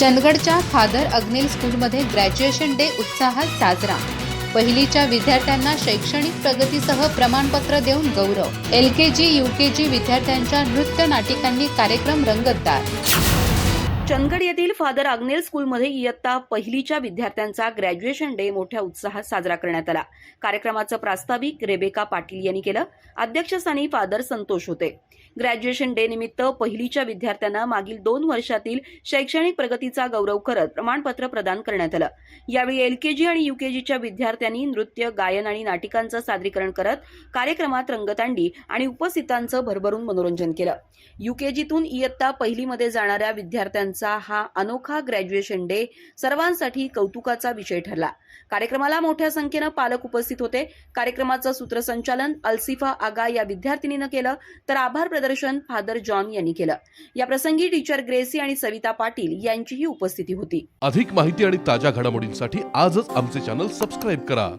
चंदगडच्या father Agnel स्कूलमध्ये graduation day उत्साहात साजरा. पहिलीच्या विद्यार्थ्यांना शैक्षणिक प्रगतीसह प्रमाणपत्र देऊन गौरव. एल के जी यू के जी विद्यार्थ्यांच्या नृत्य नाटिकांनी कार्यक्रम रंगतदार. चंदगड येथील फादर आग्नेल स्कूलमध्ये इयत्ता पहिलीच्या विद्यार्थ्यांचा ग्रॅज्युएशन डे मोठ्या उत्साहात साजरा करण्यात आला. कार्यक्रमाचं प्रास्ताविक रेबेका पाटील यांनी केलं. अध्यक्षस्थानी फादर संतोष होते. ग्रॅज्युएशन डे निमित्त पहिलीच्या विद्यार्थ्यांना मागील दोन वर्षातील शैक्षणिक प्रगतीचा गौरव करत प्रमाणपत्र प्रदान करण्यात आलं. यावेळी एलकेजी आणि युकेजीच्या विद्यार्थ्यांनी नृत्य गायन आणि नाटिकांचं सादरीकरण करत कार्यक्रमात रंगतांडी आणि उपस्थितांचं भरभरून मनोरंजन केलं. युकेजीतून इयत्ता पहिलीमध्ये जाणाऱ्या विद्यार्थ्यांचा हा अनोखा ग्रॅज्युएशन डे सर्वांसाठी कौतुकाचा विषय ठरला. कार्यक्रमाला मोठ्या संख्येनं पालक उपस्थित होते. कार्यक्रमाचं सूत्रसंचालन अल्सिफा आगा या विद्यार्थिनीनं केलं. तर आभार मार्गदर्शन फादर जॉन यांनी केलं. या प्रसंगी टीचर ग्रेसी आणि सविता पाटील यांचीही उपस्थिती होती. अधिक माहिती आणि ताज्या घडामोडींसाठी आजच आमचे चॅनल सबस्क्राईब करा.